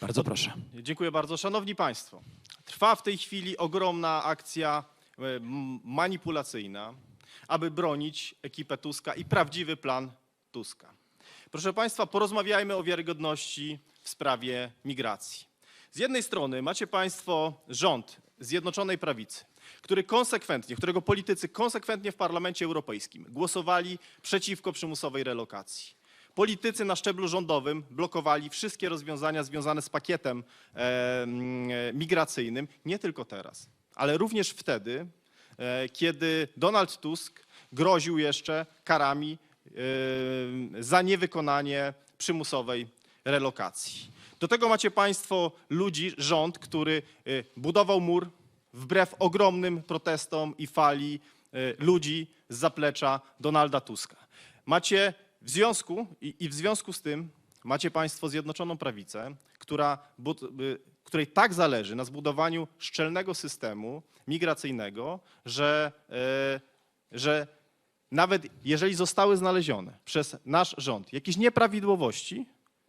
Bardzo proszę. Dziękuję bardzo. Szanowni Państwo, trwa w tej chwili ogromna akcja e, manipulacyjna, aby bronić ekipę Tuska i prawdziwy plan Tuska. Proszę Państwa, porozmawiajmy o wiarygodności w sprawie migracji. Z jednej strony macie Państwo rząd Zjednoczonej Prawicy, który konsekwentnie, którego politycy konsekwentnie w Parlamencie Europejskim głosowali przeciwko przymusowej relokacji. Politycy na szczeblu rządowym blokowali wszystkie rozwiązania związane z pakietem e, migracyjnym, nie tylko teraz, ale również wtedy, e, kiedy Donald Tusk groził jeszcze karami e, za niewykonanie przymusowej relokacji. Do tego macie Państwo ludzi, rząd, który budował mur wbrew ogromnym protestom i fali ludzi z zaplecza Donalda Tuska. Macie w związku i, i w związku z tym macie Państwo Zjednoczoną Prawicę, która, której tak zależy na zbudowaniu szczelnego systemu migracyjnego, że, e, że nawet jeżeli zostały znalezione przez nasz rząd jakieś nieprawidłowości,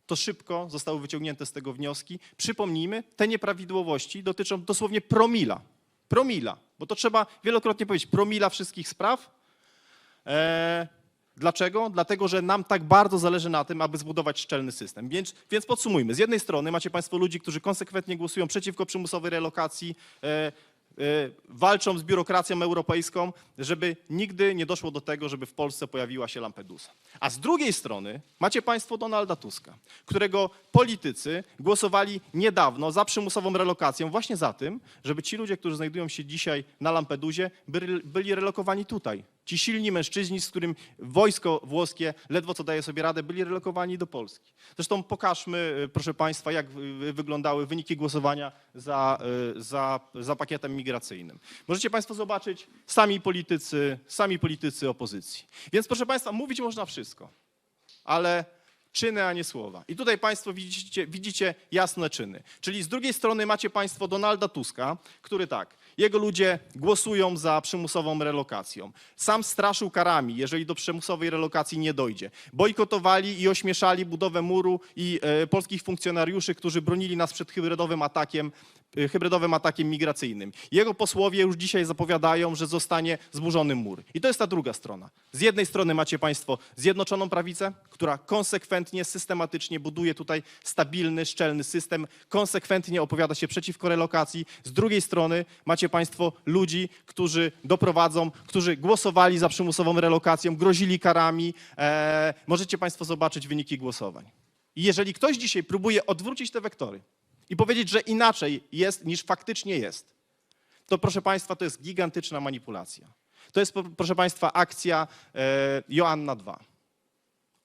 to szybko zostały wyciągnięte z tego wnioski. Przypomnijmy, te nieprawidłowości dotyczą dosłownie promila. Promila, bo to trzeba wielokrotnie powiedzieć, promila wszystkich spraw. E, dlaczego? Dlatego, że nam tak bardzo zależy na tym, aby zbudować szczelny system. Więc, więc podsumujmy. Z jednej strony macie Państwo ludzi, którzy konsekwentnie głosują przeciwko przymusowej relokacji, e, e, walczą z biurokracją europejską, żeby nigdy nie doszło do tego, żeby w Polsce pojawiła się Lampedusa. A z drugiej strony macie Państwo Donalda Tuska, którego politycy głosowali niedawno za przymusową relokacją, właśnie za tym, żeby ci ludzie, którzy znajdują się dzisiaj na Lampedusie, byli, byli relokowani tutaj. Ci silni mężczyźni, z którym wojsko włoskie ledwo co daje sobie radę, byli relokowani do Polski. Zresztą pokażmy, e, proszę Państwa, jak wy- wyglądały wyniki głosowania za, e, za, za pakietem migracyjnym. Możecie Państwo zobaczyć sami politycy, sami politycy opozycji. Więc proszę Państwa, mówić można wszystko, ale czyny, a nie słowa. I tutaj Państwo widzicie, widzicie jasne czyny. Czyli z drugiej strony macie Państwo Donalda Tuska, który tak, jego ludzie głosują za przymusową relokacją. Sam straszył karami, jeżeli do przymusowej relokacji nie dojdzie. Bojkotowali i ośmieszali budowę muru i e, polskich funkcjonariuszy, którzy bronili nas przed hybrydowym atakiem, hybrydowym atakiem migracyjnym. Jego posłowie już dzisiaj zapowiadają, że zostanie zburzony mur. I to jest ta druga strona. Z jednej strony macie Państwo Zjednoczoną Prawicę, która konsekwentnie, systematycznie buduje tutaj stabilny, szczelny system, konsekwentnie opowiada się przeciwko relokacji. Z drugiej strony macie Państwo ludzi, którzy doprowadzą, którzy głosowali za przymusową relokacją, grozili karami. E, możecie Państwo zobaczyć wyniki głosowań. I jeżeli ktoś dzisiaj próbuje odwrócić te wektory i powiedzieć, że inaczej jest niż faktycznie jest, to proszę Państwa, to jest gigantyczna manipulacja. To jest, proszę Państwa, akcja e, Joanna 2.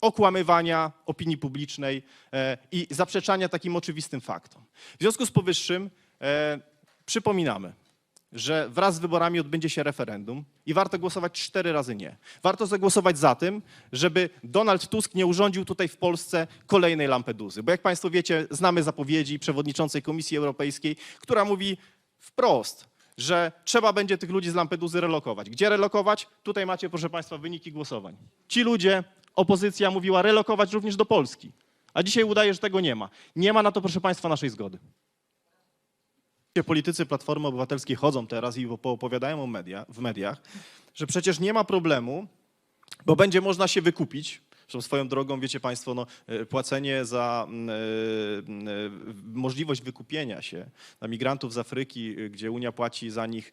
Okłamywania opinii publicznej e, i zaprzeczania takim oczywistym faktom. W związku z powyższym e, przypominamy, że wraz z wyborami odbędzie się referendum i warto głosować cztery razy nie. Warto zagłosować za tym, żeby Donald Tusk nie urządził tutaj w Polsce kolejnej Lampeduzy. Bo jak Państwo wiecie, znamy zapowiedzi przewodniczącej Komisji Europejskiej, która mówi wprost, że trzeba będzie tych ludzi z Lampeduzy relokować. Gdzie relokować? Tutaj macie, proszę Państwa, wyniki głosowań. Ci ludzie, opozycja mówiła relokować również do Polski. A dzisiaj udaje, że tego nie ma. Nie ma na to, proszę Państwa, naszej zgody. Politycy Platformy Obywatelskiej chodzą teraz i poopowiadają o media, w mediach, że przecież nie ma problemu, bo będzie można się wykupić. Zresztą swoją drogą, wiecie Państwo, no, e, płacenie za mm, e, mm, e, możliwość wykupienia się na migrantów z Afryki, e, gdzie Unia płaci za nich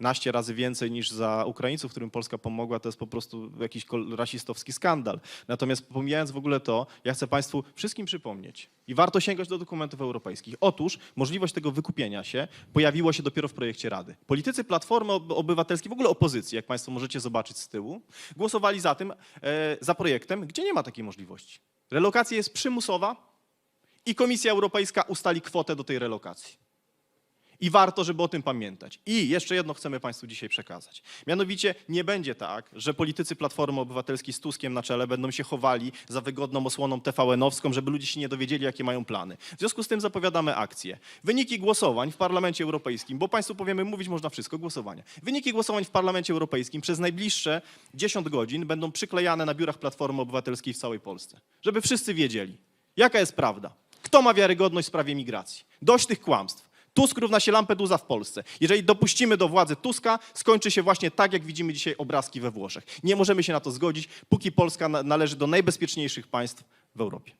naście razy więcej niż za Ukraińców, którym Polska pomogła, to jest po prostu jakiś rasistowski skandal. Natomiast pomijając w ogóle to, ja chcę Państwu wszystkim przypomnieć i warto sięgać do dokumentów europejskich. Otóż możliwość tego wykupienia się pojawiło się dopiero w projekcie Rady. Politycy Platformy Ob- Obywatelskiej, w ogóle opozycji, jak Państwo możecie zobaczyć z tyłu, głosowali za tym, za projektem, gdzie nie ma takiej możliwości. Relokacja jest przymusowa i Komisja Europejska ustali kwotę do tej relokacji. I warto, żeby o tym pamiętać. I jeszcze jedno chcemy Państwu dzisiaj przekazać. Mianowicie nie będzie tak, że politycy Platformy Obywatelskiej z Tuskiem na czele będą się chowali za wygodną osłoną TVN-owską, żeby ludzie się nie dowiedzieli, jakie mają plany. W związku z tym zapowiadamy akcję. Wyniki głosowań w Parlamencie Europejskim, bo Państwu powiemy, mówić można wszystko, głosowania. Wyniki głosowań w Parlamencie Europejskim przez najbliższe 10 godzin będą przyklejane na biurach Platformy Obywatelskiej w całej Polsce. Żeby wszyscy wiedzieli, jaka jest prawda. Kto ma wiarygodność w sprawie migracji? Dość tych kłamstw. Tusk równa się Lampedusa w Polsce. Jeżeli dopuścimy do władzy Tuska, skończy się właśnie tak, jak widzimy dzisiaj obrazki we Włoszech. Nie możemy się na to zgodzić, póki Polska na- należy do najbezpieczniejszych państw w Europie.